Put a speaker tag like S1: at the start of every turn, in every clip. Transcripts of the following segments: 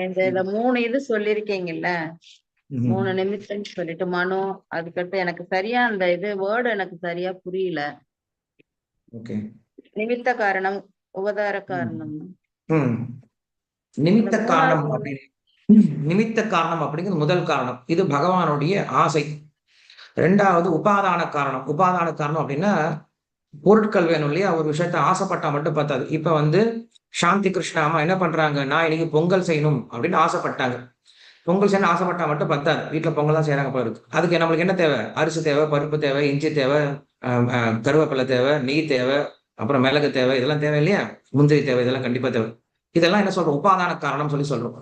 S1: இந்த மூணு இது சொல்லிருக்கீங்கல்ல. மூணு நிமித்தம்னு சொல்லிட்டு மனு அதுக்கடுத்து எனக்கு சரியா அந்த இது வேர்டு எனக்கு சரியா புரியல. நிமித்த காரணம் உபதார காரணம்.
S2: நிமித்த காரணம் நிமித்த காரணம் அப்படிங்கிறது முதல் காரணம். இது பகவானுடைய ஆசை. ரெண்டாவது உபாதான காரணம். உபாதான காரணம் அப்படின்னா பொருட்கள் வேணும் இல்லையா? ஒரு விஷயத்த ஆசைப்பட்டா மட்டும் பத்தாது. இப்ப வந்து சாந்தி கிருஷ்ணா அம்மா என்ன பண்றாங்க? நான் இன்னைக்கு பொங்கல் செய்யணும் அப்படின்னு ஆசைப்பட்டாங்க. பொங்கல் செய்யணும் ஆசைப்பட்டா மட்டும் பத்தாது. வீட்டுல பொங்கல் தான் செய்யறாங்க போல இருக்கு. அதுக்கு நம்மளுக்கு என்ன தேவை? அரிசி தேவை பருப்பு தேவை இஞ்சி தேவை கருவேப்பிலை தேவை நெய் தேவை அப்புறம் மிளகு தேவை இதெல்லாம் தேவை இல்லையா? முந்திரி தேவை இதெல்லாம் கண்டிப்பா தேவை. இதெல்லாம் என்ன சொல்றோம்? உபாதான காரணம் சொல்லி சொல்றோம்.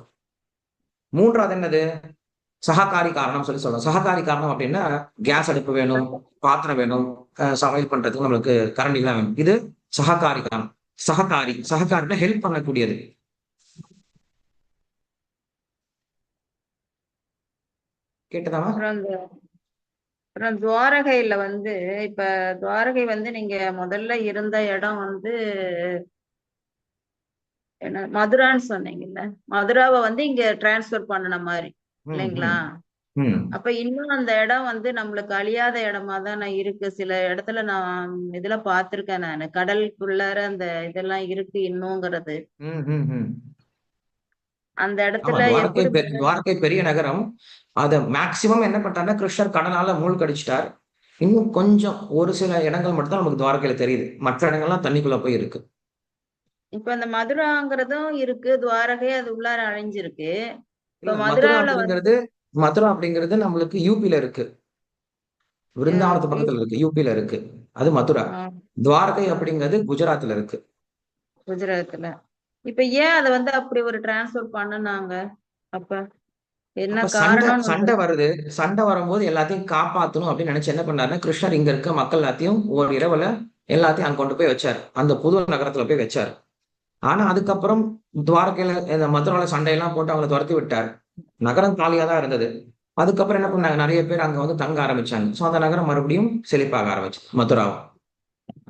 S2: மூன்றாவது என்னது? சககாரி காரணம் சொல்லி சொல்றோம். சககாரி காரணம் அப்படின்னா கேஸ் அடுப்பு வேணும் பாத்திரம் வேணும் சமையல் பண்றதுக்கு நம்மளுக்கு கரண்ட் எல்லாம் வேணும். இது சககாரி காரணம் சககாரி சககாரினா ஹெல்ப் பண்ணக்கூடியது. கேட்டதாமா
S1: அப்புறம் துவாரகையில வந்து இப்ப துவாரகை வந்து நீங்க முதல்ல இருந்த இடம் வந்து என்ன மதுரான்னு சொன்னீங்கல்ல? மதுராவை வந்து இங்க டிரான்ஸ்ஃபர் பண்ணின மாதிரி. இல்லைங்களா? அப்ப இன்னும் அந்த இடம் வந்து நம்மளுக்கு அழியாத இடமா தானே இருக்கு. சில இடத்துல நான் இதுல பார்த்திருக்கேன் நானு. கடலுக்குள்ளார அந்த இதெல்லாம் இருக்கு இன்னுங்கிறது. அந்த இடத்துல
S2: துவாரகை பெரிய நகரம். அத மேக்சிமம் என்ன பண்ணிட்டாருன்னா கிருஷ்ணர் கடலால மூழ்கடிச்சிட்டார். இன்னும் கொஞ்சம் ஒரு சில இடங்கள் மட்டும் தான் நமக்கு துவாரகையில தெரியுது. மற்ற இடங்கள்லாம் தண்ணிக்குள்ள போய் இருக்கு.
S1: இப்ப அந்த மதுராங்கிறதும் இருக்கு. துவாரகை அது உள்ளார அழிஞ்சிருக்கு. இப்ப
S2: இல்ல, மதுரா அப்படிங்கிறது நம்மளுக்கு யூபில இருக்கு. விருந்தாவனத்து பக்கத்துல இருக்கு. யூபில இருக்கு. அது மதுரா. துவாரகை அப்படிங்கிறது குஜராத்ல இருக்கு.
S1: குஜராத்ல. இப்ப ஏன் அத வந்து அப்படி ஒரு டிரான்ஸ்ஃபர் பண்ணுனாங்க? அப்ப என்ன காரணம்
S2: சண்டை வருது. சண்டை வரும்போது எல்லாத்தையும் காப்பாத்தணும் அப்படின்னு நினைச்சு என்ன பண்ணாருன்னா கிருஷ்ணர் இங்க இருக்க மக்கள் எல்லாத்தையும் ஒரு இரவுல எல்லாத்தையும் அங்க கொண்டு போய் வச்சாரு. அந்த புது நகரத்துல போய் வச்சாரு. ஆனா அதுக்கப்புறம் துவாரகையில இந்த மதுரால சண்டையெல்லாம் போட்டு அவங்களை துரத்தி விட்டார். நகரம் காலியாக தான் இருந்தது. அதுக்கப்புறம் என்ன பண்ணாங்க? நிறைய பேர் அங்க வந்து தங்க ஆரம்பிச்சாங்க. சோ அந்த நகரம் மறுபடியும் செழிப்பாக ஆரம்பிச்சு. மதுராவும்.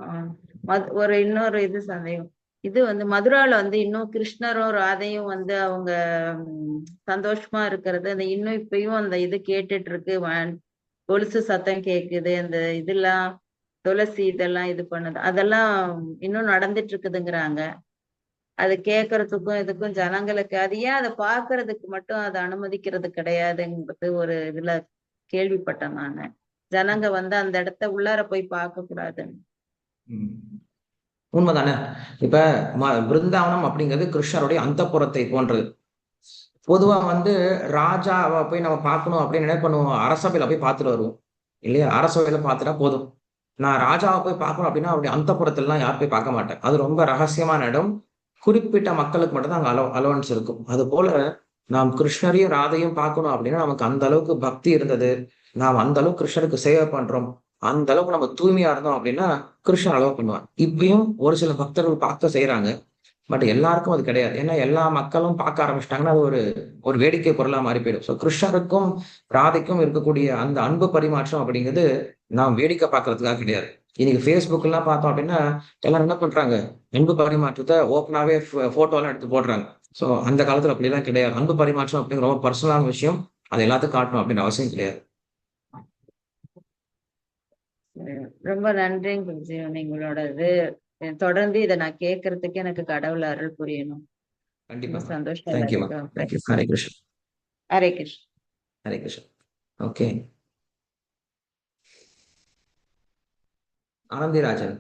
S1: ஆஹ் ஒரு இன்னொரு இது சந்தேகம். இது வந்து மதுரால வந்து இன்னும் கிருஷ்ணரும் ராதையும் வந்து அவங்க சந்தோஷமா இருக்கிறது. அந்த இன்னும் இப்பயும் அந்த இது கேட்டுட்டு இருக்கு கொலுசு சத்தம் கேக்குது. அந்த இதெல்லாம் துளசி இதெல்லாம் இது பண்ணுது. அதெல்லாம் இன்னும் நடந்துட்டு இருக்குதுங்கிறாங்க அது கேட்கறதுக்கும் இதுக்கும் ஜனங்களுக்கு அது ஏன் அதை பாக்குறதுக்கு மட்டும் அதை அனுமதிக்கிறது கிடையாதுங்கிறது ஒரு இதுல கேள்விப்பட்டேன் நானு. ஜனங்க வந்து அந்த இடத்த உள்ளார போய் பார்க்க கூடாதுன்னு.
S2: உண்மைதானே? இப்ப பிருந்தாவனம் அப்படிங்கிறது கிருஷ்ணருடைய அந்தப்புறத்தை போன்றது. பொதுவா வந்து ராஜாவை போய் நம்ம பார்க்கணும் அப்படின்னு என்ன பண்ணுவோம்? அரசவையில போய் பார்த்துட்டு வருவோம். இல்லையா? அரசவையில பார்த்துட்டா போதும். நான் ராஜாவை போய் பார்க்கணும் அப்படின்னா அவருடைய அந்தப்புறத்திலாம் யார் போய் பார்க்க மாட்டேன். அது ரொம்ப ரகசியமான இடம். குறிப்பிட்ட மக்களுக்கு மட்டும்தான் அங்கே அலோ அலோவன்ஸ் இருக்கும். அது போல நாம் கிருஷ்ணரையும் ராதையும் பார்க்கணும் அப்படின்னா நமக்கு அந்த அளவுக்கு பக்தி இருந்தது. நாம் அந்த அளவுக்கு கிருஷ்ணருக்கு சேவை பண்றோம். அந்த அளவுக்கு நம்ம தூய்மையா இருந்தோம் அப்படின்னா கிருஷ்ணன் அலோவ் பண்ணுவார். இப்பயும் ஒரு சில பக்தர்கள் பார்க்க செய்யறாங்க பட் எல்லாருக்கும் அது கிடையாது. ஏன்னா எல்லா மக்களும் பார்க்க ஆரம்பிச்சிட்டாங்கன்னா அது ஒரு ஒரு வேடிக்கை பொருளா மாறி போயிடும். ஸோ கிருஷ்ணருக்கும் ராதைக்கும் இருக்கக்கூடிய அந்த அன்பு பரிமாற்றம் அப்படிங்கிறது நாம் வேடிக்கை பார்க்கறதுக்காக கிடையாது. இன்னைக்கு ஃபேஸ்புக் எல்லாம் பார்த்தோம் அப்படின்னா எல்லாரும் என்ன பண்றாங்க? அன்பு பரிமாற்றத்தை ஓப்பனாவே போட்டோ எல்லாம் எடுத்து போடுறாங்க. ஸோ அந்த காலத்துல அப்படிலாம் கிடையாது. அன்பு பரிமாற்றம் அப்படிங்கிற ரொம்ப பர்சனலான விஷயம் அது எல்லாத்துக்கும் காட்டணும் அப்படின்னு அவசியம் கிடையாது.
S1: ரொம்ப நன்றிங்க குருஜி. உங்களோட இது தொடர்ந்து இதை நான் கேட்கறதுக்கு எனக்கு கடவுள் அருள் புரியணும்.
S2: கண்டிப்பா
S1: சந்தோஷம்
S2: ஹரே கிருஷ்ணன்
S1: ஹரே கிருஷ்ணன்
S2: ஹரே கிருஷ்ணன் ஓகே આનંદી રાજન